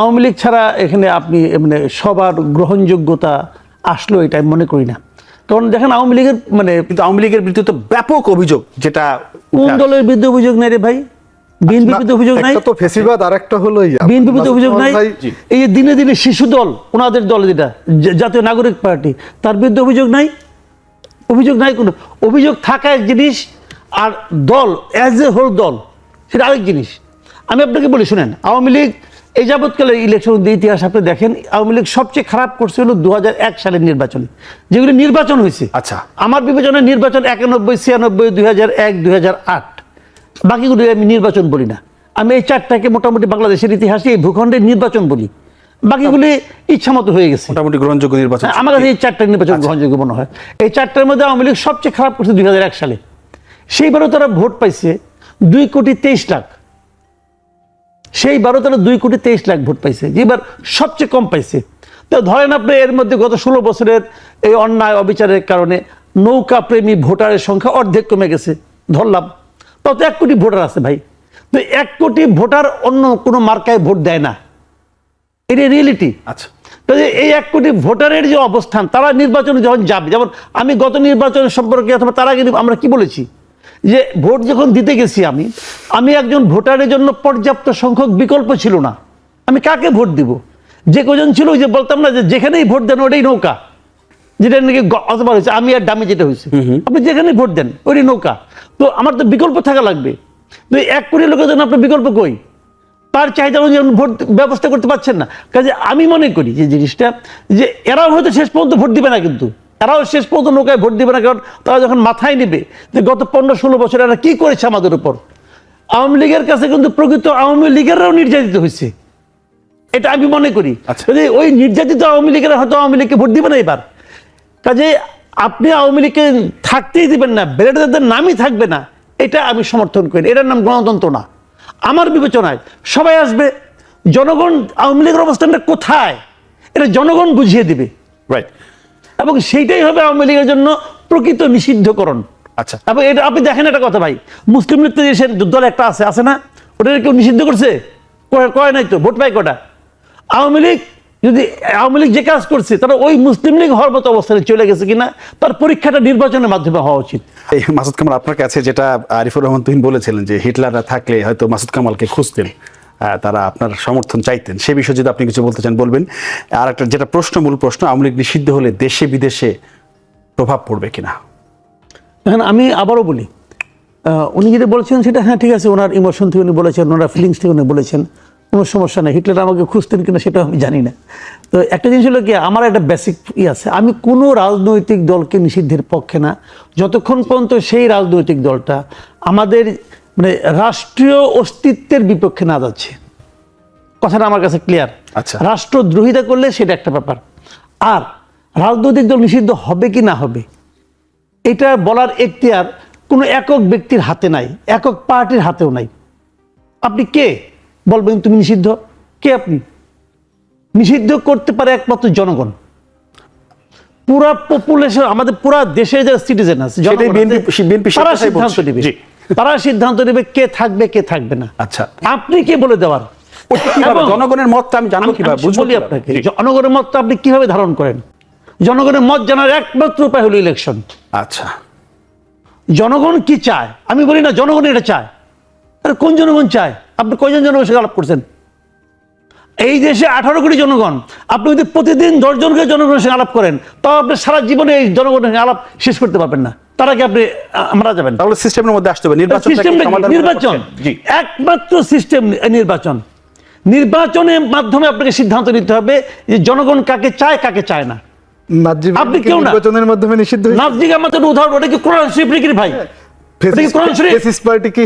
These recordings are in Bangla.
আওয়ামী লীগ ছাড়া এখানে আপনি মানে সবার গ্রহণযোগ্যতা আসলো এটা আমি মনে করি না। কারণ দেখেন আওয়ামী লীগের মানে কিন্তু আওয়ামী লীগের বিরুদ্ধে তো ব্যাপক অভিযোগ যেটা কোন দলের বিরুদ্ধে অভিযোগ নাই রে ভাই? বিরুদ্ধে অভিযোগ নাই? তো ফেসিবাদ আর একটা হলো এই বিরুদ্ধে অভিযোগ নাই? এই যে দিনে দিনে শিশু দল ওনাদের দল যেটা জাতীয় নাগরিক পার্টি তার বিরুদ্ধে অভিযোগ নাই? অভিযোগ নাই কোনো? অভিযোগ থাকা এক জিনিস আর দল অ্যাজ এ হোল দল সেটা আরেক জিনিস। আমি আপনাকে বলি শুনেন আওয়ামী লীগ এই যাবৎকালে ইলেকশন ইতিহাস আপনি দেখেন আওয়ামী লীগ সবচেয়ে খারাপ করছে হলো দু হাজার এক সালের নির্বাচন যেগুলি নির্বাচন হয়েছে। আচ্ছা। আমার বিবেচনায় নির্বাচন একানব্বই ছিয়ানব্বই দুই হাজার এক দুই হাজার আট। বাকিগুলো আমি নির্বাচন বলি না। আমি এই চারটাকে মোটামুটি বাংলাদেশের ইতিহাসে এই ভূখণ্ডের নির্বাচন বলি। বাকিগুলি ইচ্ছা মতো হয়ে গেছে। মোটামুটি গ্রহণযোগ্য নির্বাচন হ্যাঁ, আমার কাছে এই চারটা নির্বাচন গ্রহণযোগ্য মনে হয়। এই চারটার মধ্যে আওয়ামী লীগ সবচেয়ে খারাপ করছে দুই হাজার এক সালে। সেইবারও তারা ভোট পাইছে দুই কোটি তেইশ লাখ। সেইবারও তারা দুই কোটি তেইশ লাখ ভোট পাইছে যেবার সবচেয়ে কম পাইছে। তো ধরেন আপনি এর মধ্যে গত ষোলো বছরের এই অন্যায় অবিচারের কারণে নৌকা প্রেমী ভোটারের সংখ্যা অর্ধেক কমে গেছে ধরলাম। তাও তো এক কোটি ভোটার আছে ভাই। তো এক কোটি ভোটার অন্য কোনো মার্কায় ভোট দেয় না। এটা রিয়েলিটি আচ্ছা। কাজে এই এক কোটি ভোটারের যে অবস্থান তারা নির্বাচনে যখন যাবে যেমন আমি গত নির্বাচন সম্পর্কে অথবা তার আগে আমরা কি বলেছি? যে ভোট যখন দিতে গেছি আমি আমি একজন ভোটারের জন্য পর্যাপ্ত সংখ্যক বিকল্প ছিল না। আমি কাকে ভোট দিব? যে কজন ছিল ওই যে বলতাম না যে যেখানেই ভোট দেন ওটাই নৌকা। যেটা নাকি অতবার হয়েছে আমি আর ডামি যেটা হয়েছে। আপনি যেখানেই ভোট দেন ওইটাই নৌকা। তো আমার তো বিকল্প থাকা লাগবে। তো এক কোটি লোকের জন্য আপনার বিকল্প কই? তার চাহিদা অনুযায়ী ভোট ব্যবস্থা করতে পারছেন না। কাজে আমি মনে করি যে জিনিসটা যে এরাও হয়তো শেষ পর্যন্ত ভোট দিবে না কিন্তু। এরাও শেষ পর্যন্ত নৌকায় ভোট দিবে না কারণ তারা যখন মাথায় নেবে যে গত পনেরো ষোলো বছর এরা কি করেছে আমাদের উপর আওয়ামী লীগের কাছে কিন্তু প্রকৃত আওয়ামী লীগেররাও নির্যাতিত হয়েছে। এটা আমি মনে করি। আচ্ছা। কাজে ওই নির্যাতিত আওয়ামী লীগের হয়তো আওয়ামী লীগকে ভোট দিবে না এবার। কাজে আপনি আওয়ামী লীগকে থাকতেই দিবেন না বেরেটাদের নামই থাকবে না এটা আমি সমর্থন করি। এটার নাম গণতন্ত্র না। আমার বিবেচনায় সবাই আসবে জনগণ আওয়ামী লীগের অবস্থানটা কোথায়? এটা জনগণ বুঝিয়ে দিবে। রাইট এবং সেইটাই হবে আওয়ামী লীগের জন্য প্রকৃত নিষিদ্ধকরণ। আচ্ছা। এবং এটা আপনি দেখেন একটা কথা ভাই মুসলিম লীগ তো দেশের দল একটা আছে আছে না? ওটা কেউ নিষিদ্ধ করছে? কয়- নাই তো? ভোট পাই কটা? আওয়ামী লীগ যদি আওয়ামী লীগ যে কাজ করছে তারা ওই মুসলিম লীগ হওয়ার মতো অবস্থানে চলে গেছে কিনা তার পরীক্ষাটা নির্বাচনের মাধ্যমে হওয়া উচিত। এই মাসুদ কামাল আপনার কাছে যেটা আরিফুর রহমান তুহিন বলেছিলেন যে হিটলাররা থাকলে হয়তো মাসুদ কামালকে খুঁজতেন। তারা আপনার সমর্থন চাইতেন। সে বিষয়ে যদি আপনি কিছু বলতে চান, বলবেন। আর একটা যেটা প্রশ্ন, মূল প্রশ্ন, আওয়ামী লীগ নিষিদ্ধ হলে দেশে বিদেশে প্রভাব পড়বে কিনা? এখন আমি আবারও বলি উনি যেটা বলেছেন সেটা হ্যাঁ ঠিক আছে, ওনার ইমোশন থেকে উনি বলেছেন, ওনার ফিলিংস থেকে উনি বলেছেন, কোনো সমস্যা নেই, হিটলার আমাকে খুঁজতেন কিনা সেটা আমি জানি না। তো একটা জিনিস হলো কি, আমার একটা বেসিক ই আছে, আমি কোনো রাজনৈতিক দলকে নিষিদ্ধের পক্ষে না, যতক্ষণ পর্যন্ত সেই রাজনৈতিক দলটা আমাদের মানে রাষ্ট্রীয় অস্তিত্বের বিপক্ষে না যাচ্ছে। কথাটা আমার কাছে ক্লিয়ার আচ্ছা। রাষ্ট্রদ্রোহিতা করলে সেটা একটা ব্যাপার। আর রাজনৈতিক দল নিষিদ্ধ হবে কি না হবে এটা বলার এখতিয়ার কোনো একক ব্যক্তির হাতে নাই একক পার্টির হাতেও নাই। আপনি কে? বলবেন তুমি নিষিদ্ধ। কে আপনি? নিষিদ্ধ করতে পারে একমাত্র জনগণ। পুরা পপুলেশন আমাদের পুরা দেশের যারা সিটিজেন আছে তারা সিদ্ধান্ত নেবে। তারা সিদ্ধান্ত নেবে কে থাকবে কে থাকবে না। আচ্ছা। আপনি কে বলে দেওয়ার? জনগণের মতটা আমি জানব কি কীভাবে বুঝব বলি আপনাকে জনগণের মতটা আপনি কীভাবে ধারণ করেন? জনগণের মত জানার একমাত্র উপায় হলো ইলেকশন আচ্ছা। জনগণ কি চায়? আমি বলি না জনগণ এটা চায়। আরে কোন জনগণ চায়? আপনি কয়জন জনগণ সাথে আলাপ করছেন? এই দেশে আঠারো কোটি জনগণ। আপনি যদি প্রতিদিন দশজনকে জনগণের সঙ্গে আলাপ করেন তাও আপনি সারা জীবনে এই জনগণের সঙ্গে আলাপ শেষ করতে পারবেন না। তার আগে আপনি মারা যাবেন? তাহলে সিস্টেমের মধ্যে আসতে হবে। নির্বাচন নির্বাচন। একমাত্র সিস্টেম নির্বাচন। নির্বাচনের মাধ্যমে আপনাকে সিদ্ধান্ত নিতে হবে যে জনগণ কাকে চায় কাকে চায় না। আপনি কেউ নির্বাচনের মাধ্যমে নিষিদ্ধ হয়েছে? নাজদিক আমার উদাহরণ ওটা কি কোরআন শরীফ নাকি ভাই? কি কি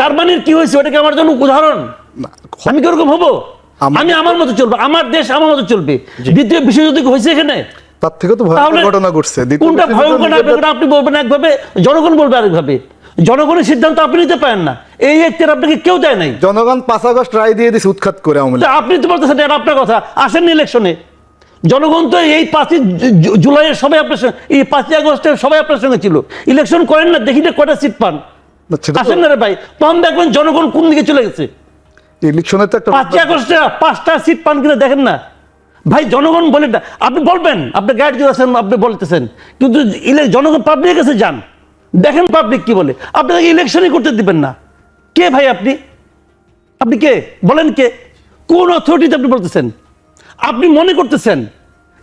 জার্মানির কি হয়েছে ওটা কি আমার জন্য উদাহরণ? আমি কীরকম হব? আমি আমার মতো চলবো আমার দেশ আমার মতো চলবে। দ্বিতীয় বিশ্বযুদ্ধ হয়েছে এখানে? তার থেকে তো ভয়ঙ্কর ঘটনা ঘটছে। কোনটা ভয়ঙ্কর আপনি বলবেন একভাবে জনগণ বলবে আরেকভাবে। জনগণের সিদ্ধান্ত আপনি নিতে পারেন না। এই এখতিয়ার আপনাকে কেউ দেয় নাই। জনগণ পাঁচ আগস্ট রায় দিয়ে দিছে উৎখাত করে। তা আপনি তো বলতেছেন এটা আপনার কথা। আসেননি ইলেকশনে। জনগণ তো এই পাঁচই জুলাইয়ের সবাই আপনার সঙ্গে এই পাঁচই আগস্টের সবাই আপনার সঙ্গে ছিল। ইলেকশন করেন না দেখি না কটা সিট পান। আসেন না রে ভাই। তখন দেখবেন জনগণ কোন দিকে চলে গেছে? ইলেকশনে তো একটা পাঁচই আগস্টে পাঁচটা সিট পান কিনা দেখেন না। ভাই জনগণ বলে আপনি বলবেন আপনি গাইড আছেন আপনি বলতেছেন। কিন্তু জনগণ পাবলিকের কাছে যান। দেখেন পাবলিক কি বলে। আপনাকে ইলেকশনই করতে দিবেন না। কে ভাই আপনি? আপনি কে? বলেন কে? কোন অথরিটিতে আপনি বলতেছেন? আপনি মনে করতেছেন?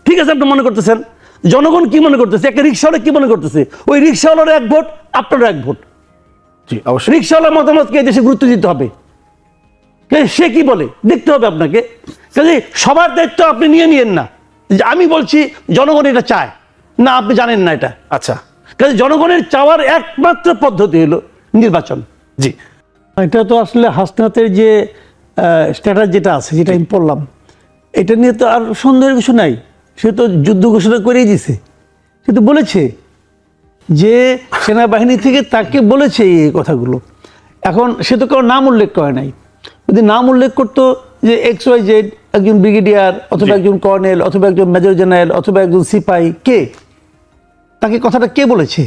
ঠিক আছে আপনি মনে করতেছেন। জনগণ কি মনে করতেছে? একটা রিক্সাওয়ালা কি মনে করতেছে? ওই রিক্সাওয়ালার এক ভোট আপনারও এক ভোট। জি অবশ্যই। রিক্সাওয়ালার মতামতকে এই দেশে গুরুত্ব দিতে হবে। সে কি বলে? দেখতে হবে আপনাকে। কাজে সবার দায়িত্ব আপনি নিয়ে নিয়েন না। যে আমি বলছি জনগণ এটা চায়। না আপনি জানেন না এটা। আচ্ছা। কাজে জনগণের চাওয়ার একমাত্র পদ্ধতি হলো নির্বাচন। জি। এটা তো আসলে হাসনাতের যে স্ট্যাটাস যেটা আছে যেটা আমি পড়লাম এটা নিয়ে তো আর সন্দেহের কিছু নাই। সে তো যুদ্ধ ঘোষণা করেই দিছে। সে তো বলেছে যে সেনাবাহিনী থেকে তাকে বলেছে এই কথাগুলো। এখন সে তো কারও নাম উল্লেখ করে নাই। যদি নাম উল্লেখ করতো যে এক্স ওয়াই জেড একজন ব্রিগেডিয়ার অথবা একজন কর্নেল অথবা একজন মেজর জেনারেল অথবা একজন সিপাহি কে? তাকে কথাটা কে বলেছে?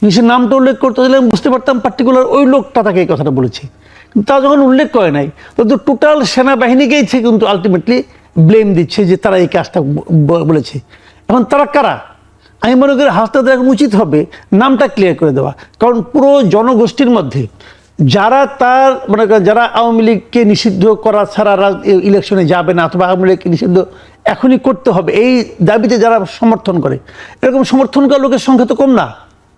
যদি সে নামটা উল্লেখ করতে তাহলে আমি বুঝতে পারতাম পার্টিকুলার ওই লোকটা তাকে এই কথাটা বলেছে। তা যখন উল্লেখ করে নাই তো টোটাল সেনাবাহিনীকেই সে কিন্তু আলটিমেটলি ব্লেম দিচ্ছে যে তারা এই কাজটা বলেছে। এখন তারা কারা? আমি মনে করি হাসতাদের এখন উচিত হবে নামটা ক্লিয়ার করে দেওয়া। কারণ পুরো জনগোষ্ঠীর মধ্যে যারা তার মনে করেন যারা আওয়ামী লীগকে নিষিদ্ধ করা ছাড়া ইলেকশনে যাবে না অথবা আওয়ামী লীগকে নিষিদ্ধ এখনই করতে হবে এই দাবিতে যারা সমর্থন করে। এরকম সমর্থন করার লোকের সংখ্যা তো কম না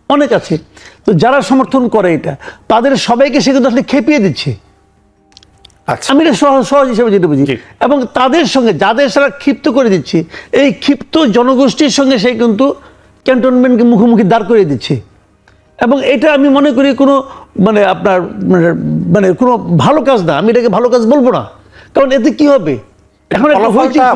অনেক আছে। তো যারা সমর্থন করে এটা তাদের সবাইকে সে কিন্তু আসলে খেপিয়ে দিচ্ছে। আচ্ছা। আমি এটা সহজ সহজ হিসেবে যেটা বুঝি। এবং তাদের সঙ্গে যাদের সারা ক্ষিপ্ত করে দিচ্ছে এই ক্ষিপ্ত জনগোষ্ঠীর সঙ্গে সে কিন্তু ক্যান্টনমেন্টকে মুখোমুখি দাঁড় করে দিচ্ছে। এবং এটা আমি মনে করি কোনো মানে আপনার মানে- মানে কোনো ভালো কাজ না। আমি এটাকে ভালো কাজ বলব না। কারণ এতে কি হবে? এখন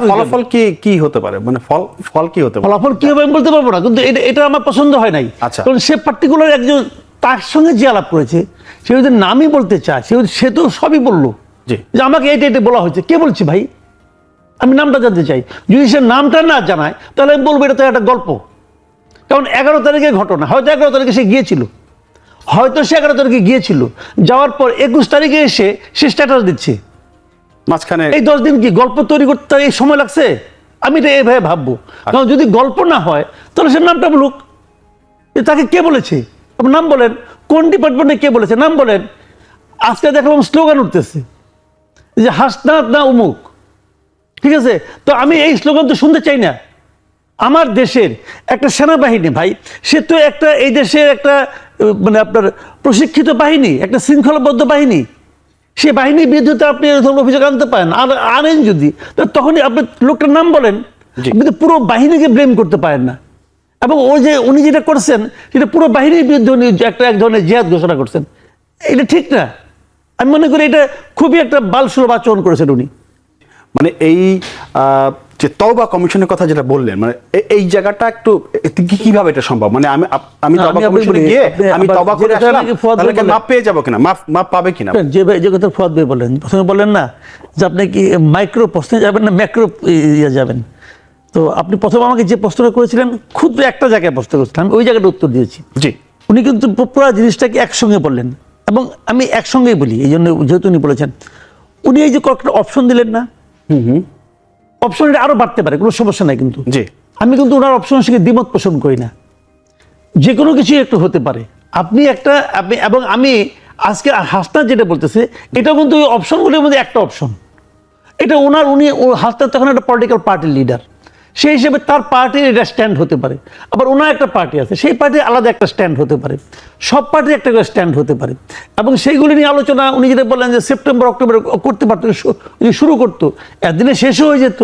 ফলাফল কি কি হতে পারে? মানে ফল ফল কি হতে পারে? ফলাফল কি হবে আমি বলতে পারব না কিন্তু এটা এটা আমার পছন্দ হয় নাই। আচ্ছা। কারণ সে পার্টিকুলার একজন তার সঙ্গে যে আলাপ করেছে সে যদি নামই বলতে চায় সে সে তো সবই বলল। যে আমাকে এটা এটা বলা হয়েছে। কে বলছে ভাই? আমি নামটা জানতে চাই। যদি সে নামটা না জানায় তাহলে আমি বলব এটা তো একটা গল্প। কারণ এগারো তারিখে ঘটনা হয়তো এগারো তারিখে সে গিয়েছিল। হয়তো সে এগারো তারিখে গিয়েছিল। যাওয়ার পর একুশ তারিখে এসে সে স্ট্যাটাস দিচ্ছে। মাঝখানে এই দশ দিন কি গল্প তৈরি করতে এই সময় লাগছে? আমি এটা এইভাবে ভাববো। কারণ যদি গল্প না হয় তাহলে সে নামটা বলুক। যে তাকে কে বলেছে? আপনি নাম বলেন। কোন ডিপার্টমেন্টে কে বলেছে? নাম বলেন। আজকে দেখলাম স্লোগান উঠতেছে। যে হাসনাত না উমুক। ঠিক আছে? তো আমি এই স্লোগান তো শুনতে চাই না। আমার দেশের একটা সেনাবাহিনী ভাই সে তো একটা এই দেশের একটা মানে আপনার প্রশিক্ষিত বাহিনী একটা শৃঙ্খলাবদ্ধ বাহিনী। সে বাহিনীর বিরুদ্ধে আপনি এরকম অভিযোগ আনতে পারেন। আর আনেন যদি তখনই আপনি লোকটার নাম বলেন। আপনি পুরো বাহিনীকে ব্লেম করতে পারেন না। এবং ও যে উনি যেটা করছেন সেটা পুরো বাহিনীর বিরুদ্ধে উনি একটা এক ধরনের জেহাদ ঘোষণা করছেন। এটা ঠিক না। আমি মনে করি এটা খুবই একটা বালসুর আচরণ করেছেন উনি। মানে এই আহ, যে তওবা কমিশনের কথা যেটা বললেন মানে এই জায়গাটা একটু কীভাবে এটা সম্ভব? মানে আমি আমি তওবা কমিশনে গিয়ে আমি তওবা করে আসলাম ফুয়াদ তাহলে কি মাপ পেয়ে যাব কিনা? মাপ মাপ পাবে কিনা? যে যে কথা ফদ ভাই বলেন প্রথমে বললেন না যে আপনি কি মাইক্রো প্রশ্নে যাবেন না ম্যাক্রো ইয়ে যাবেন? তো আপনি প্রথম আমাকে যে প্রশ্নটা করেছিলেন ক্ষুদ্র একটা জায়গায় প্রশ্ন করেছিলেন আমি ওই জায়গাটা উত্তর দিয়েছি। জি। উনি কিন্তু পুরো জিনিসটাকে একসঙ্গে বললেন এবং আমি একসঙ্গেই বলি এই জন্য যেহেতু উনি বলেছেন। উনি এই যে কয়েকটা অপশন দিলেন না অপশন আরও বাড়তে পারে কোনো সমস্যা নাই কিন্তু। জি। আমি কিন্তু ওনার অপশন সঙ্গে দ্বিমত পোষণ করি না। যে কোনো কিছুই একটু হতে পারে। আপনি একটা আপনি এবং আমি আজকে হাসনাত যেটা বলতেছে এটা কিন্তু ওই অপশনগুলির মধ্যে একটা অপশন এটা ওনার উনি হাসনাত তখন একটা পলিটিক্যাল পার্টির লিডার সেই হিসেবে তার পার্টির এটা স্ট্যান্ড হতে পারে। আবার ওনার একটা পার্টি আছে, সেই পার্টির আলাদা একটা স্ট্যান্ড হতে পারে। সব পার্টির একটা করে স্ট্যান্ড হতে পারে। এবং সেইগুলি নিয়ে আলোচনা, উনি যেটা বললেন যে সেপ্টেম্বর, অক্টোবর করতে পারতো শুরু করতো। একদিনে শেষও হয়ে যেত।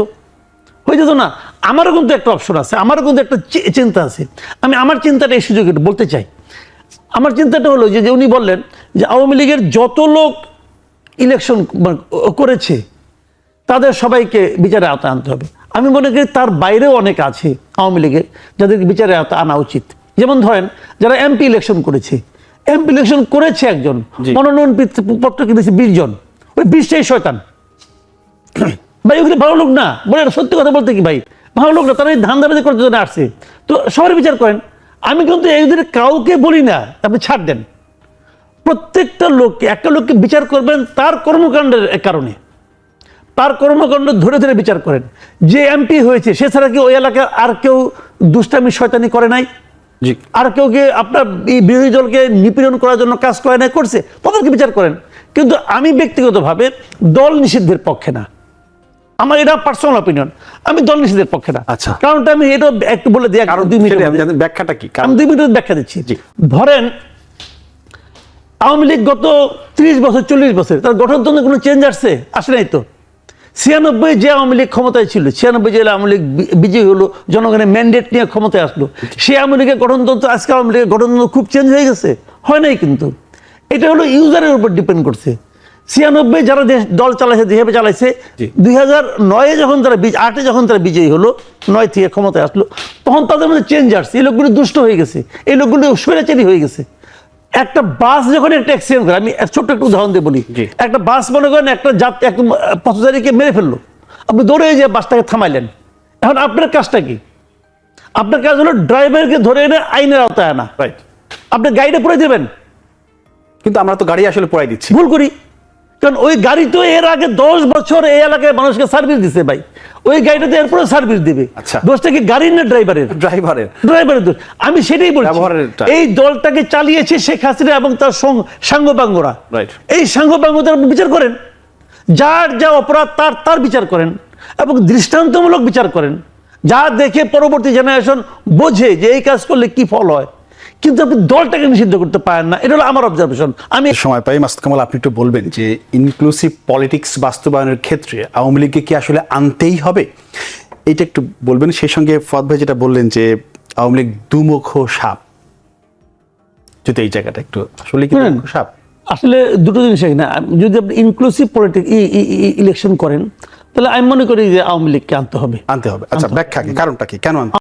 হয়ে যেত না। আমারও কিন্তু একটা অপশন আছে, আমারও কিন্তু একটা চিন্তা আছে। আমি আমার চিন্তাটা এই সুযোগে বলতে চাই। আমার চিন্তাটা হলো যে যে উনি বললেন যে, আওয়ামী লীগের যত লোক ইলেকশন করেছে, তাদের সবাইকে বিচারে আওতায় আনতে হবে। আমি মনে করি তার বাইরেও অনেক আছে আওয়ামী লীগের যাদেরকে বিচারে আনা উচিত। যেমন ধরেন যারা এমপি ইলেকশন করেছে এমপি ইলেকশন করেছে একজন। মনোনয়ন পত্র কিনেছে বিশ জন ওই বিশটাই শয়তান। ভাই ওগুলো ভালো লোক না। বলে সত্যি কথা বলতে কি ভাই? ভালো লোক না তারা এই ধান দাবাজি করতে জন্য আসছে। তো সবার বিচার করেন। আমি কিন্তু এদের কাউকে বলি না আপনি ছাড় দেন। প্রত্যেকটা লোককে একটা লোককে বিচার করবেন তার কর্মকাণ্ডের কারণে। তার কর্মকাণ্ড ধরে ধরে বিচার করেন। যে এমপি হয়েছে সে ছাড়া কি ওই এলাকার আর কেউ দুষ্টামি শয়তানি করে নাই? জি। আর কেউ কি আপনার এই বিরোধী দলকে নিপীড়ন করার জন্য কাজ করে নাই করছে? তাদেরকে বিচার করেন। কিন্তু আমি ব্যক্তিগতভাবে দল নিষিদ্ধের পক্ষে না। আমার এটা পার্সোনাল অপিনিয়ন আমি দল নিষিদ্ধের পক্ষে না। আচ্ছা। কারণটা আমি এটা একটু বলে দিই কারণ দুই মিনিট ব্যাখ্যাটা কি? আমি দুই মিনিট ব্যাখ্যা দিচ্ছি। ধরেন আওয়ামী লীগ গত ত্রিশ বছর চল্লিশ বছর তার গঠনতন্ত্রে কোনো চেঞ্জ আসছে? আসে নাই তো? ছিয়ানব্বই যে আওয়ামী লীগ ক্ষমতায় ছিল ছিয়ানব্বই যে আওয়ামী লীগ বিজয়ী হলো জনগণের ম্যান্ডেট নিয়ে ক্ষমতায় আসলো সেই আওয়ামী লীগের গঠনতন্ত্র আজকে আওয়ামী লীগের গঠনতন্ত্র খুব চেঞ্জ হয়ে গেছে। হয় নাই কিন্তু। এটা হলো ইউজারের উপর ডিপেন্ড করছে। ছিয়ানব্বই যারা দেশ দল চালাইছে যেভাবে চালাইছে দুই হাজার নয়ে যখন তারা আটে যখন তারা বিজয়ী হলো নয় থেকে ক্ষমতায় আসলো তখন তাদের মধ্যে চেঞ্জ আসছে। এই লোকগুলো দুষ্ট হয়ে গেছে। এই লোকগুলো স্বৈরাচারী হয়ে গেছে। একটা বাস যখন একটা অ্যাক্সিডেন্ট করে আমি ছোট্ট একটা উদাহরণ দিয়ে বলি। একটা বাস মনে করেন একটা জাত এক পথচারীকে মেরে ফেলল। আপনি দৌড়ে যে বাসটাকে থামাইলেন। এখন আপনার কাজটা কি? আপনার কাজ হলো ড্রাইভারকে ধরে এনে আইনের আওতায় আনা। রাইট আপনি গাড়িটা পরে দেবেন। কিন্তু আমরা তো গাড়ি আসলে পড়াই দিচ্ছি। ভুল করি। কারণ ওই গাড়ি তো এর আগে দশ বছর এই এলাকায় মানুষকে সার্ভিস দিছে ভাই। ওই গাড়িটা তো এরপরে সার্ভিস দিবে। আচ্ছা। দোষটা কি গাড়ির না ড্রাইভারের ড্রাইভারের ড্রাইভারের দোষ। আমি সেটাই বলছি। এই দলটাকে চালিয়েছে শেখ হাসিনা এবং তার সঙ্গ- সাঙ্গপাঙ্গরা Right. এই সাঙ্গপাঙ্গদের বিচার করেন। যার যা অপরাধ তার তার বিচার করেন এবং দৃষ্টান্তমূলক বিচার করেন। যা দেখে পরবর্তী জেনারেশন বোঝে যে এই কাজ করলে কি ফল হয়। কিন্তু আপনি দলটাকে নিষিদ্ধ করতে পারেন না। এটা হলো আমার অবজারভেশন আমি সময় পাই মাসুদ কামাল আপনি একটু বলবেন যে ইনক্লুসিভ পলিটিক্স বাস্তবায়নের ক্ষেত্রে আওয়ামী লীগকে কি আসলে আনতেই হবে? এইটা একটু বলবেন। সেই সঙ্গে ফদ ভাই যেটা বললেন যে আওয়ামী লীগ দুমুখ সাপ। যদি এই জায়গাটা একটু আসলে কি সাপ? আসলে দুটো জিনিস এখানে যদি আপনি ইনক্লুসিভ পলিটিক ইলেকশন করেন তাহলে আমি মনে করি যে আওয়ামী লীগকে আনতে হবে। আনতে হবে। আচ্ছা ব্যাখ্যা কি? কারণটা কি? কেন